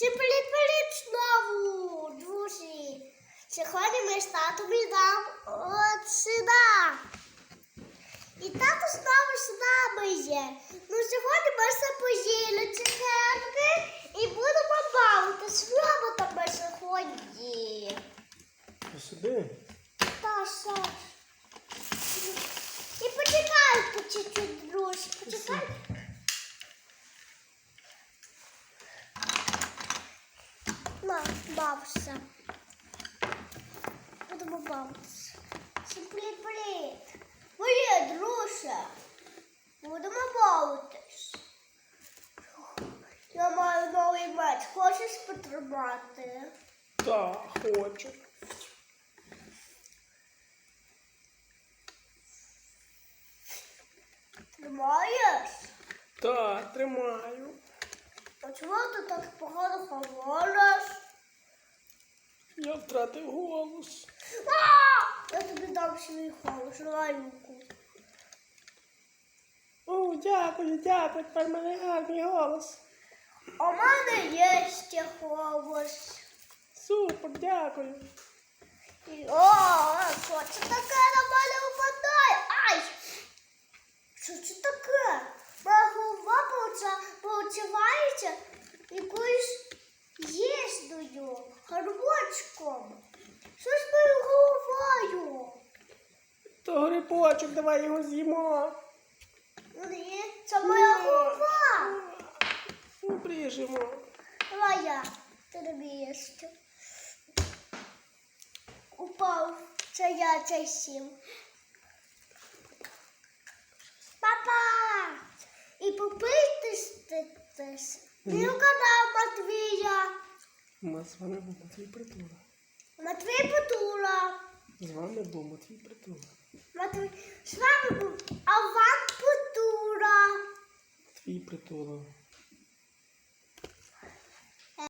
Всім привіт знову, друзі. Сьогодні ми з татом йдемо от сюди. І тато знову з нами є. Ну сьогодні ми все поїли цукерки і будемо бавити Знову там ми сьогодні. Сюди. На, бався. Будемо бавитися. Всім привіт-привіт. Привіт, друже. Будемо бавитись. Я маю новий меч. Хочеш потримати? Так, хочу. Тримаєш? Так, тримаю. А чому ти так погано говориш? Я втратив голос. А! Я тобі дам свій голос, руку. О, дякую, дякую. Тепер мене гарний голос. А в мене є ще голос. Супер, дякую. О, що це таке на мене випадає? Ай! Що це таке? Получа- получивається якоюсь їздою, гарбочком. Що з моєю головою? То грибочок, давай його з'їмо. Ні, Це моя голова. Обріжемо. Давай я. Ти не вмієш. Упав. Це я, це сім. Папа! І Ну канал Матвія. Ми з вами був Матвій Притула. Матвій Притула. З вами був Матвій Притула. Матвій. З вами був Аван Притула. Матвій Притула.